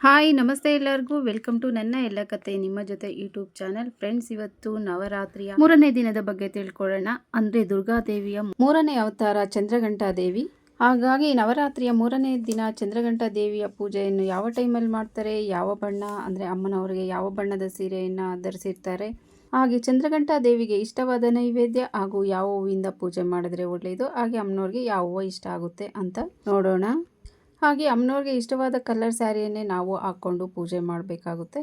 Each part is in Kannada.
ಹಾಯ್, ನಮಸ್ತೆ ಎಲ್ಲರಿಗೂ. ವೆಲ್ಕಮ್ ಟು ನನ್ನ ಎಲ್ಲ ಕತೆ. ನಿಮ್ಮ ಜೊತೆ ಯೂಟ್ಯೂಬ್ ಚಾನಲ್ ಫ್ರೆಂಡ್ಸ್ ಇವತ್ತು ನವರಾತ್ರಿಯ ಮೂರನೇ ದಿನದ ಬಗ್ಗೆ ತಿಳ್ಕೊಳ್ಳೋಣ. ಅಂದರೆ ದುರ್ಗಾದೇವಿಯ ಮೂರನೇ ಅವತಾರ ಚಂದ್ರಘಂಟಾ ದೇವಿ ಹಾಗಾಗಿ ನವರಾತ್ರಿಯ ಮೂರನೇ ದಿನ ಚಂದ್ರಘಂಟಾ ದೇವಿಯ ಪೂಜೆಯನ್ನು ಯಾವ ಟೈಮಲ್ಲಿ ಮಾಡ್ತಾರೆ, ಯಾವ ಬಣ್ಣ, ಅಂದರೆ ಅಮ್ಮನವರಿಗೆ ಯಾವ ಬಣ್ಣದ ಸೀರೆಯನ್ನು ಧರಿಸಿರ್ತಾರೆ. ಹಾಗೆ ಚಂದ್ರಘಂಟಾ ದೇವಿಗೆ ಇಷ್ಟವಾದ ನೈವೇದ್ಯ ಹಾಗೂ ಯಾವ ಹೂವಿಂದ ಪೂಜೆ ಮಾಡಿದ್ರೆ ಒಳ್ಳೆಯದು, ಹಾಗೆ ಅಮ್ಮನವ್ರಿಗೆ ಯಾವ ಹೂವು ಇಷ್ಟ ಆಗುತ್ತೆ ಅಂತ ನೋಡೋಣ. ಹಾಗೆ ಅಮ್ಮನವ್ರಿಗೆ ಇಷ್ಟವಾದ ಕಲರ್ ಸ್ಯಾರಿಯನ್ನೇ ನಾವು ಹಾಕ್ಕೊಂಡು ಪೂಜೆ ಮಾಡಬೇಕಾಗುತ್ತೆ.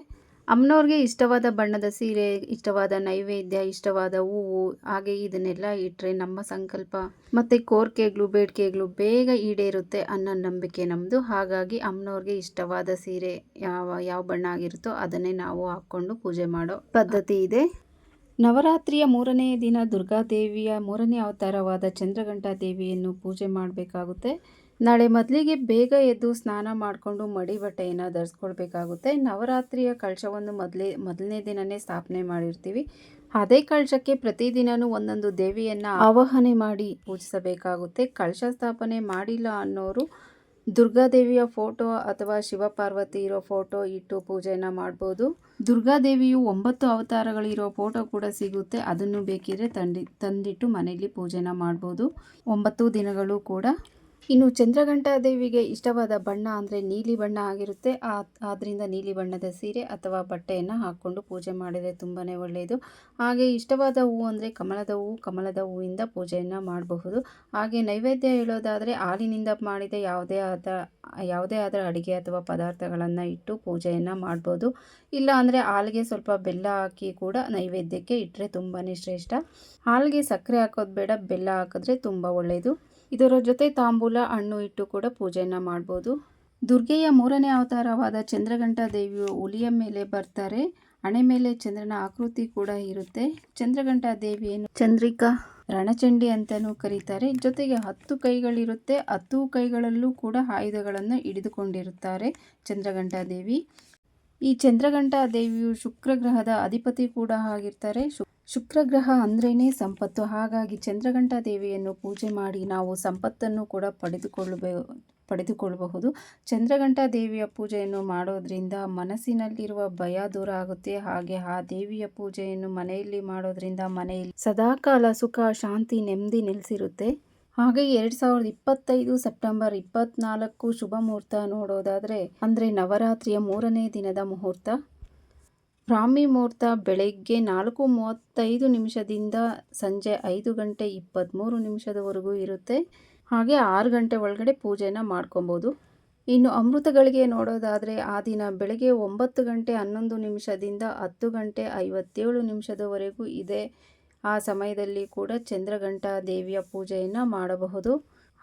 ಅಮ್ಮನವ್ರಿಗೆ ಇಷ್ಟವಾದ ಬಣ್ಣದ ಸೀರೆ, ಇಷ್ಟವಾದ ನೈವೇದ್ಯ, ಇಷ್ಟವಾದ ಹೂವು, ಹಾಗೆ ಇದನ್ನೆಲ್ಲ ಇಟ್ಟರೆ ನಮ್ಮ ಸಂಕಲ್ಪ. ಮತ್ತು ಕೋರಿಕೆಗಳು ಬೇಡಿಕೆಗಳು ಬೇಗ ಈಡೇರುತ್ತೆ ಅನ್ನೋ ನಂಬಿಕೆ ನಮ್ಮದು ಹಾಗಾಗಿ ಅಮ್ಮನವ್ರಿಗೆ ಇಷ್ಟವಾದ ಸೀರೆ ಯಾವ ಯಾವ ಬಣ್ಣ ಆಗಿರುತ್ತೋ ಅದನ್ನೇ ನಾವು ಹಾಕ್ಕೊಂಡು ಪೂಜೆ ಮಾಡೋ ಪದ್ಧತಿ ಇದೆ. ನವರಾತ್ರಿಯ ಮೂರನೇ ದಿನ ದುರ್ಗಾದೇವಿಯ ಮೂರನೇ ಅವತಾರವಾದ ಚಂದ್ರಘಂಟಾ ದೇವಿಯನ್ನು ಪೂಜೆ ಮಾಡಬೇಕಾಗುತ್ತೆ. ನಾಳೆ ಮೊದಲಿಗೆ ಬೇಗ ಎದ್ದು ಸ್ನಾನ ಮಾಡಿಕೊಂಡು ಮಡಿ ಬಟ್ಟೆಯನ್ನು ಧರಿಸ್ಕೊಳ್ಬೇಕಾಗುತ್ತೆ. ನವರಾತ್ರಿಯ ಕಳಶವನ್ನು ಮೊದಲೇ, ಮೊದಲನೇ ದಿನವೇ ಸ್ಥಾಪನೆ ಮಾಡಿರ್ತೀವಿ. ಅದೇ ಕಳಶಕ್ಕೆ ಪ್ರತಿದಿನವೂ ಒಂದೊಂದು ದೇವಿಯನ್ನು ಆವಾಹನೆ ಮಾಡಿ ಪೂಜಿಸಬೇಕಾಗುತ್ತೆ. ಕಳಶ ಸ್ಥಾಪನೆ ಮಾಡಿಲ್ಲ ಅನ್ನೋರು ದುರ್ಗಾದೇವಿಯ ಫೋಟೋ ಅಥವಾ ಶಿವಪಾರ್ವತಿ ಇರೋ ಫೋಟೋ ಇಟ್ಟು ಪೂಜೆಯನ್ನು ಮಾಡ್ಬೋದು. ದುರ್ಗಾದೇವಿಯು ಒಂಬತ್ತು ಅವತಾರಗಳಿರೋ ಫೋಟೋ ಕೂಡ ಸಿಗುತ್ತೆ. ಅದನ್ನು ಬೇಕಿದ್ರೆ ತಂದಿ ತಂದಿಟ್ಟು ಮನೆಯಲ್ಲಿ ಪೂಜೆನ ಮಾಡ್ಬೋದು. ಒಂಬತ್ತು ದಿನಗಳು ಕೂಡ ಇನ್ನು ಚಂದ್ರಘಂಟಾ ದೇವಿಗೆ ಇಷ್ಟವಾದ ಬಣ್ಣ ಅಂದರೆ ನೀಲಿ ಬಣ್ಣ ಆಗಿರುತ್ತೆ. ಆದ್ದರಿಂದ ನೀಲಿ ಬಣ್ಣದ ಸೀರೆ ಅಥವಾ ಬಟ್ಟೆಯನ್ನು ಹಾಕ್ಕೊಂಡು ಪೂಜೆ ಮಾಡಿದರೆ ತುಂಬಾ ಒಳ್ಳೆಯದು ಹಾಗೆ ಇಷ್ಟವಾದ ಹೂವು ಅಂದರೆ ಕಮಲದ ಹೂವು ಕಮಲದ ಹೂವಿಂದ ಪೂಜೆಯನ್ನು ಮಾಡಬಹುದು. ಹಾಗೆ ನೈವೇದ್ಯ ಹೇಳೋದಾದರೆ ಹಾಲಿನಿಂದ ಮಾಡಿದ ಯಾವುದೇ ಆದ ಯಾವುದೇ ಆದ ಅಡುಗೆ ಅಥವಾ ಪದಾರ್ಥಗಳನ್ನು ಇಟ್ಟು ಪೂಜೆಯನ್ನು ಮಾಡ್ಬೋದು. ಇಲ್ಲ ಅಂದರೆ ಹಾಲಿಗೆ ಸ್ವಲ್ಪ ಬೆಲ್ಲ ಹಾಕಿ ಕೂಡ ನೈವೇದ್ಯಕ್ಕೆ ಇಟ್ಟರೆ ತುಂಬಾ ಶ್ರೇಷ್ಠ. ಹಾಲಿಗೆ ಸಕ್ಕರೆ ಹಾಕೋದು ಬೇಡ, ಬೆಲ್ಲ ಹಾಕಿದ್ರೆ ತುಂಬ ಒಳ್ಳೆಯದು ಇದರ ಜೊತೆ ತಾಂಬೂಲ, ಹಣ್ಣು ಇಟ್ಟು ಕೂಡ ಪೂಜೆಯನ್ನು ಮಾಡ್ಬೋದು. ದುರ್ಗೆಯ ಮೂರನೇ ಅವತಾರವಾದ ಚಂದ್ರಘಂಟ ದೇವಿಯು ಹುಲಿಯ ಮೇಲೆ ಬರ್ತಾರೆ. ಹಣೆ ಮೇಲೆ ಚಂದ್ರನ ಆಕೃತಿ ಕೂಡ ಇರುತ್ತೆ. ಚಂದ್ರಘಂಟ ದೇವಿಯನ್ನು ಚಂದ್ರಿಕಾ ರಣಚಂಡಿ ಅಂತಲೂ ಕರೀತಾರೆ. ಜೊತೆಗೆ ಹತ್ತು ಕೈಗಳಿರುತ್ತೆ. ಹತ್ತು ಕೈಗಳಲ್ಲೂ ಕೂಡ ಆಯುಧಗಳನ್ನು ಹಿಡಿದುಕೊಂಡಿರುತ್ತಾರೆ ಚಂದ್ರಘಂಟ ದೇವಿ. ಈ ಚಂದ್ರಘಂಟಾ ದೇವಿಯು ಶುಕ್ರ ಗ್ರಹದ ಅಧಿಪತಿ ಕೂಡ ಆಗಿರ್ತಾರೆ. ಶುಕ್ರ ಗ್ರಹ ಅಂದ್ರೇನೆ ಸಂಪತ್ತು. ಹಾಗಾಗಿ ಚಂದ್ರಘಂಟಾ ದೇವಿಯನ್ನು ಪೂಜೆ ಮಾಡಿ ನಾವು ಸಂಪತ್ತನ್ನು ಕೂಡ ಪಡೆದುಕೊಳ್ಳಬೇ ಪಡೆದುಕೊಳ್ಳಬಹುದು. ಚಂದ್ರಘಂಟಾ ದೇವಿಯ ಪೂಜೆಯನ್ನು ಮಾಡೋದ್ರಿಂದ ಮನಸ್ಸಿನಲ್ಲಿರುವ ಭಯ ದೂರ ಆಗುತ್ತೆ. ಹಾಗೆ ಆ ದೇವಿಯ ಪೂಜೆಯನ್ನು ಮನೆಯಲ್ಲಿ ಮಾಡೋದ್ರಿಂದ ಮನೆಯಲ್ಲಿ ಸದಾಕಾಲ ಸುಖ, ಶಾಂತಿ, ನೆಮ್ಮದಿ ನೆಲೆಸಿರುತ್ತೆ. ಹಾಗೆ ಎರಡು ಸಾವಿರದ ಇಪ್ಪತ್ತೈದು ಸೆಪ್ಟೆಂಬರ್ ಇಪ್ಪತ್ನಾಲ್ಕು ಶುಭ ಮುಹೂರ್ತ ನೋಡೋದಾದರೆ, ಅಂದರೆ ನವರಾತ್ರಿಯ ಮೂರನೇ ದಿನದ ಮುಹೂರ್ತ. ಬ್ರಾಹ್ಮಿ ಮುಹೂರ್ತ ಬೆಳಗ್ಗೆ ನಾಲ್ಕು ಮೂವತ್ತೈದು ನಿಮಿಷದಿಂದ ಸಂಜೆ ಐದು ಗಂಟೆ ಇಪ್ಪತ್ತ್ಮೂರು ನಿಮಿಷದವರೆಗೂ ಇರುತ್ತೆ. ಹಾಗೆ ಆರು ಗಂಟೆ ಒಳಗಡೆ ಪೂಜೆನ ಮಾಡ್ಕೊಬೋದು. ಇನ್ನು ಅಮೃತಗಳಿಗೆ ನೋಡೋದಾದರೆ, ಆ ದಿನ ಬೆಳಗ್ಗೆ ಒಂಬತ್ತು ಗಂಟೆ ಹನ್ನೊಂದು ನಿಮಿಷದಿಂದ ಹತ್ತು ಗಂಟೆ ಐವತ್ತೇಳು ನಿಮಿಷದವರೆಗೂ ಇದೆ. ಆ ಸಮಯದಲ್ಲಿ ಕೂಡ ಚಂದ್ರಘಂಟಾ ದೇವಿಯ ಪೂಜೆಯನ್ನು ಮಾಡಬಹುದು.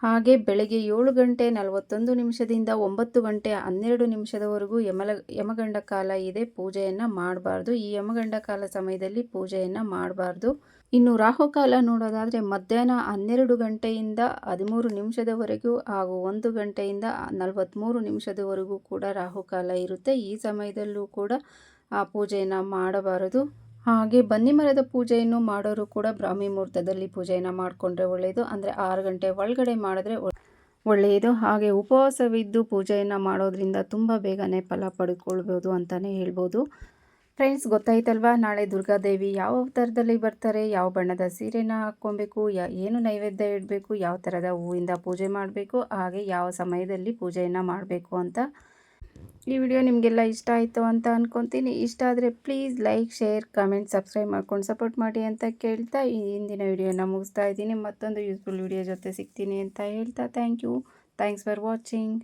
ಹಾಗೆ ಬೆಳಗ್ಗೆ ಏಳು ಗಂಟೆ ನಲವತ್ತೊಂದು ನಿಮಿಷದಿಂದ ಒಂಬತ್ತು ಗಂಟೆ ಹನ್ನೆರಡು ನಿಮಿಷದವರೆಗೂ ಯಮಲ, ಯಮಗಂಡ ಕಾಲ ಇದೆ. ಪೂಜೆಯನ್ನು ಮಾಡಬಾರ್ದು. ಈ ಯಮಗಂಡ ಕಾಲ ಸಮಯದಲ್ಲಿ ಪೂಜೆಯನ್ನು ಮಾಡಬಾರ್ದು. ಇನ್ನು ರಾಹುಕಾಲ ನೋಡೋದಾದರೆ ಮಧ್ಯಾಹ್ನ ಹನ್ನೆರಡು ಗಂಟೆಯಿಂದ ಹದಿಮೂರು ನಿಮಿಷದವರೆಗೂ ಹಾಗೂ ಒಂದು ಗಂಟೆಯಿಂದ ನಲವತ್ತ್ಮೂರು ನಿಮಿಷದವರೆಗೂ ಕೂಡ ರಾಹುಕಾಲ ಇರುತ್ತೆ. ಈ ಸಮಯದಲ್ಲೂ ಕೂಡ ಆ ಪೂಜೆಯನ್ನು ಮಾಡಬಾರದು. ಹಾಗೆ ಬನ್ನಿ ಮರದ ಪೂಜೆಯನ್ನು ಮಾಡೋರು ಕೂಡ ಬ್ರಾಹ್ಮಿ ಮುಹೂರ್ತದಲ್ಲಿ ಪೂಜೆಯನ್ನು ಮಾಡಿಕೊಂಡ್ರೆ ಒಳ್ಳೆಯದು ಅಂದರೆ ಆರು ಗಂಟೆ ಒಳಗಡೆ ಮಾಡಿದ್ರೆ ಒಳ್ಳೆಯದು ಹಾಗೆ ಉಪವಾಸವಿದ್ದು ಪೂಜೆಯನ್ನು ಮಾಡೋದ್ರಿಂದ ತುಂಬ ಬೇಗನೆ ಫಲ ಪಡ್ಕೊಳ್ಬೋದು ಅಂತಲೇ ಹೇಳ್ಬೋದು. ಫ್ರೆಂಡ್ಸ್, ಗೊತ್ತಾಯ್ತಲ್ವಾ? ನಾಳೆ ದುರ್ಗಾದೇವಿ ಯಾವ ಥರದಲ್ಲಿ ಬರ್ತಾರೆ, ಯಾವ ಬಣ್ಣದ ಸೀರೆನ ಹಾಕ್ಕೊಬೇಕು, ಯಾ ಏನು ನೈವೇದ್ಯ ಇಡಬೇಕು, ಯಾವ ಥರದ ಹೂವಿಂದ ಪೂಜೆ ಮಾಡಬೇಕು, ಹಾಗೆ ಯಾವ ಸಮಯದಲ್ಲಿ ಪೂಜೆಯನ್ನು ಮಾಡಬೇಕು ಅಂತ ಈ ವಿಡಿಯೋ ನಿಮಗೆಲ್ಲ ಇಷ್ಟ ಆಯಿತು ಅಂತ ಅಂದ್ಕೊತೀನಿ ಇಷ್ಟ ಆದರೆ please like share comment subscribe ಮಾಡ್ಕೊಂಡು ಸಪೋರ್ಟ್ ಮಾಡಿ ಅಂತ ಕೇಳ್ತಾ ಈ ಹಿಂದಿನ ವಿಡಿಯೋನ ಮುಗಿಸ್ತಾ ಇದ್ದೀನಿ. ಮತ್ತೊಂದು ಯೂಸ್ಫುಲ್ ವಿಡಿಯೋ ಜೊತೆ ಸಿಗ್ತೀನಿ ಅಂತ ಹೇಳ್ತಾ thank you thanks for watching